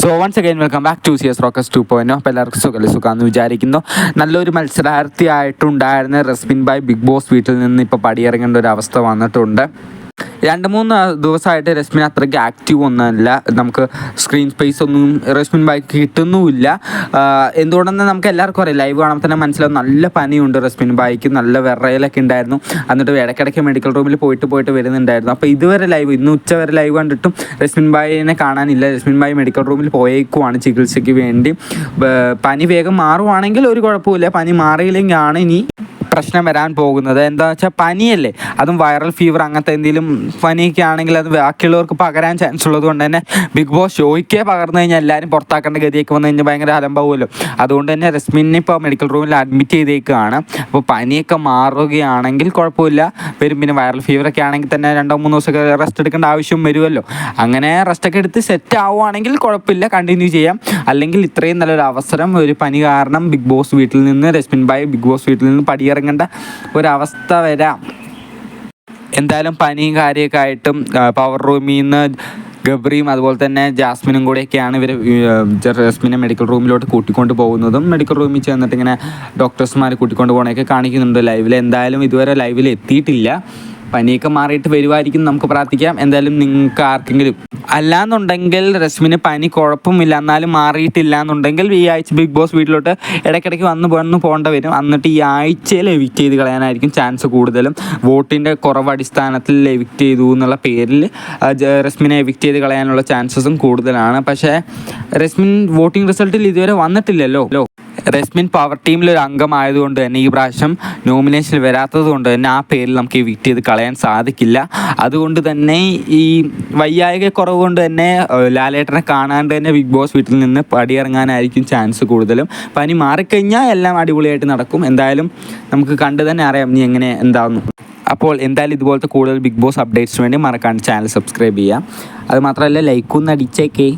So once again welcome back to C S rocks two point അപ്പോൾ എല്ലാവർക്കും സുഖം സുഖമെന്ന് വിചാരിക്കുന്നു. നല്ലൊരു മത്സരാർത്ഥിയായിട്ടുണ്ടായിരുന്ന റസ്മിൻ ബായ് ബിഗ് ബോസ് വീട്ടിൽ നിന്ന് ഇപ്പോൾ പടിയിറങ്ങേണ്ട ഒരു അവസ്ഥ വന്നിട്ടുണ്ട്. രണ്ട് മൂന്ന് ദിവസമായിട്ട് രശ്മിൻ അത്രയ്ക്ക് ആക്റ്റീവ് ഒന്നുമല്ല. നമുക്ക് സ്ക്രീൻ സ്പേസ് ഒന്നും രശ്മിൻ ബൈക്ക് കിട്ടുന്നുമില്ല. എന്തുകൊണ്ടെന്ന് നമുക്ക് എല്ലാവർക്കും അറിയാം. ലൈവ് കാണുമ്പോൾ തന്നെ മനസ്സിലാവും നല്ല പനിയുണ്ട് രശ്മിൻ ബൈക്ക് നല്ല വിറയലൊക്കെ ഉണ്ടായിരുന്നു. എന്നിട്ട് ഇടയ്ക്കിടയ്ക്ക് മെഡിക്കൽ റൂമിൽ പോയിട്ട് പോയിട്ട് വരുന്നുണ്ടായിരുന്നു. അപ്പോൾ ഇതുവരെ ലൈവ് ഇന്ന് ഉച്ച വരെ ലൈവ് കണ്ടിട്ടും രശ്മിൻ ബായിനെ കാണാനില്ല. രശ്മിൻ ബായി മെഡിക്കൽ റൂമിൽ പോയേക്കുവാണ് ചികിത്സയ്ക്ക് വേണ്ടി. പനി വേഗം മാറുവാണെങ്കിൽ ഒരു കുഴപ്പമില്ല പനി മാറിയില്ലെങ്കിൽ ആണ് ഇനി പ്രശ്നം വരാൻ പോകുന്നത്. എന്താ വെച്ചാൽ പനിയല്ലേ? അതും വൈറൽ ഫീവർ അങ്ങനത്തെ എന്തെങ്കിലും പനിയൊക്കെ ആണെങ്കിൽ അത് ബാക്കിയുള്ളവർക്ക് പകരാൻ ചാൻസ് ഉള്ളത് കൊണ്ട് തന്നെ ബിഗ് ബോസ് ഷോയ്ക്കേ പകർന്നു കഴിഞ്ഞാൽ എല്ലാവരും പുറത്താക്കേണ്ട ഗതിയൊക്കെ വന്നു കഴിഞ്ഞാൽ ഭയങ്കര അലമ്പാവുമല്ലോ. അതുകൊണ്ട് തന്നെ റസ്മിനെ ഇപ്പോൾ മെഡിക്കൽ റൂമിൽ അഡ്മിറ്റ് ചെയ്തേക്കുകയാണ് അപ്പോൾ പനിയൊക്കെ മാറുകയാണെങ്കിൽ കുഴപ്പമില്ല. വരും പിന്നെ വൈറൽ ഫീവറൊക്കെ ആണെങ്കിൽ തന്നെ രണ്ടോ മൂന്നോ ദിവസമൊക്കെ റെസ്റ്റ് എടുക്കേണ്ട ആവശ്യം വരുമല്ലോ. അങ്ങനെ റെസ്റ്റൊക്കെ എടുത്ത് സെറ്റ് ആവുകയാണെങ്കിൽ കുഴപ്പമില്ല. കണ്ടിന്യൂ ചെയ്യാം. അല്ലെങ്കിൽ ഇത്രയും നല്ലൊരു അവസരം ഒരു പനി കാരണം ബിഗ് ബോസ് വീട്ടിൽ നിന്ന് രശ്മിൻ ബായ് ബിഗ് ബോസ് വീട്ടിൽ നിന്ന് പടിയിറങ്ങേണ്ട ഒരവസ്ഥ വരാം. എന്തായാലും പനിയും കാര്യമൊക്കെ ആയിട്ടും പവർ റൂമിൽ നിന്ന് ഗബ്രിയും അതുപോലെ തന്നെ ജാസ്മിനും കൂടെയൊക്കെയാണ് ഇവർ ജാസ്മിനെ മെഡിക്കൽ റൂമിലോട്ട് കൂട്ടിക്കൊണ്ട് പോകുന്നതും. മെഡിക്കൽ റൂമിൽ ചെന്നിട്ട് ഇങ്ങനെ ഡോക്ടേഴ്സ്മാർ കൂട്ടിക്കൊണ്ട് പോകണമൊക്കെ കാണിക്കുന്നുണ്ട് ലൈവിൽ എന്തായാലും ഇതുവരെ ലൈവിൽ എത്തിയിട്ടില്ല. പനിയൊക്കെ മാറിയിട്ട് വരുമായിരിക്കും നമുക്ക് പ്രാർത്ഥിക്കാം. എന്തായാലും നിങ്ങൾക്ക് ആർക്കെങ്കിലും അല്ലാന്നുണ്ടെങ്കിൽ രശ്മിന് പനി കുഴപ്പമില്ല. എന്നാലും മാറിയിട്ടില്ല എന്നുണ്ടെങ്കിൽ ഈ ആഴ്ച ബിഗ് ബോസ് വീട്ടിലോട്ട് ഇടയ്ക്കിടയ്ക്ക് വന്ന് വന്ന് പോകേണ്ട വരും. എന്നിട്ട് ഈ ആഴ്ചയിൽ എവിക്റ്റ് ചെയ്ത് കളയാനായിരിക്കും ചാൻസ് കൂടുതലും. വോട്ടിന്റെ കുറവ് അടിസ്ഥാനത്തിൽ എവിക്റ്റ് ചെയ്തു എന്നുള്ള പേരിൽ റസ്മിനെ എവിക്റ്റ് ചെയ്ത് കളയാനുള്ള ചാൻസസും കൂടുതലാണ്. പക്ഷേ റസ്മിൻ വോട്ടിംഗ് റിസൾട്ടിൽ ഇതുവരെ വന്നിട്ടില്ലല്ലോ. റസ്മിൻ പവർ ടീമിൽ ഒരു അംഗമായതുകൊണ്ട് തന്നെ ഈ പ്രാവശ്യം നോമിനേഷനിൽ വരാത്തത് കൊണ്ട് തന്നെ ആ പേരിൽ നമുക്ക് ഈ വിറ്റ് ചെയ്ത് കളയാൻ സാധിക്കില്ല. അതുകൊണ്ട് തന്നെ ഈ വയ്യായിക കുറവ് കൊണ്ട് തന്നെ ലാലേട്ടനെ കാണാണ്ട് തന്നെ ബിഗ് ബോസ് വീട്ടിൽ നിന്ന് പടിയിറങ്ങാനായിരിക്കും ചാൻസ് കൂടുതലും. പനി മാറിക്കഴിഞ്ഞാൽ എല്ലാം അടിപൊളിയായിട്ട് നടക്കും. എന്തായാലും നമുക്ക് കണ്ടു തന്നെ അറിയാം നീ എങ്ങനെ എന്താവുന്നു. അപ്പോൾ എന്തായാലും ഇതുപോലത്തെ കൂടുതൽ ബിഗ് ബോസ് അപ്ഡേറ്റ്സിന് വേണ്ടി മറക്കാണ്ട് ചാനൽ സബ്സ്ക്രൈബ് ചെയ്യാം അതുമാത്രമല്ല ലൈക്കൊന്ന് അടിച്ചേക്കേ.